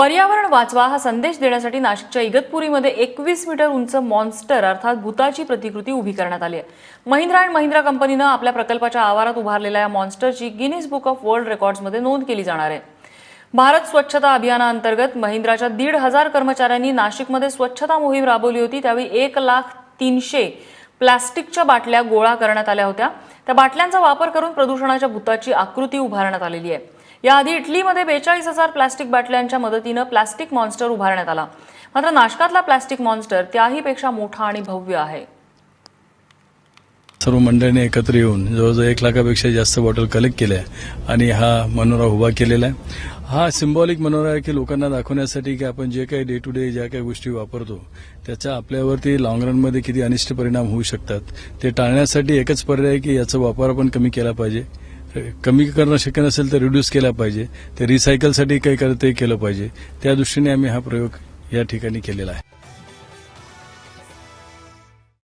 पर्यावरण वाचवा हा संदेश देण्यासाठी नाशिकच्या इगतपुरीमध्ये एकवीस मीटर उंच मॉन्स्टर अर्थात भूताची प्रतिकृती उभी करण्यात आली आहे. महिंद्रा अँड महिंद्रा कंपनीनं आपल्या प्रकल्पाच्या आवारात उभारलेल्या या मॉन्स्टरची गिनीज बुक ऑफ वर्ल्ड रेकॉर्ड्समध्ये नोंद केली जाणार आहे. भारत स्वच्छता अभियानाअंतर्गत महिंद्राच्या दीड हजार कर्मचाऱ्यांनी नाशिकमध्ये स्वच्छता मोहीम राबवली होती. त्यावेळी एक लाख तीनशे प्लास्टिकच्या बाटल्या गोळा करण्यात आल्या होत्या. त्या बाटल्यांचा वापर करून प्रदूषणाच्या भूताची आकृती उभारण्यात आलेली आहे. याआधी इटलीमध्ये बेचाळीस हजार प्लास्टिक बाटल्यांच्या मदतीनं प्लास्टिक मॉन्स्टर उभारण्यात आला. मात्र नाशकातला प्लास्टिक मॉन्स्टर त्याहीपेक्षा मोठा आणि भव्य आहे. सर्व मंडळीने एकत्र येऊन जवळजवळ एक लाखापेक्षा जास्त बॉटल कलेक्ट केल्या आहे आणि हा मनोरा उभा केलेला आहे. हा सिम्बॉलिक मनोरा आहे की लोकांना दाखवण्यासाठी की आपण जे काही डे टू डे ज्या काही गोष्टी वापरतो त्याचा आपल्यावरती लॉंग रनमध्ये किती अनिष्ट परिणाम होऊ शकतात ते टाळण्यासाठी एकच पर्याय आहे की याचा वापर आपण कमी केला पाहिजे. कमी करणं शक्य नसेल तर रिड्यूस केला पाहिजे. ते रिसायकलसाठी काही करत ते केलं पाहिजे. त्या दृष्टीने आम्ही हा प्रयोग या ठिकाणी केलेला आहे.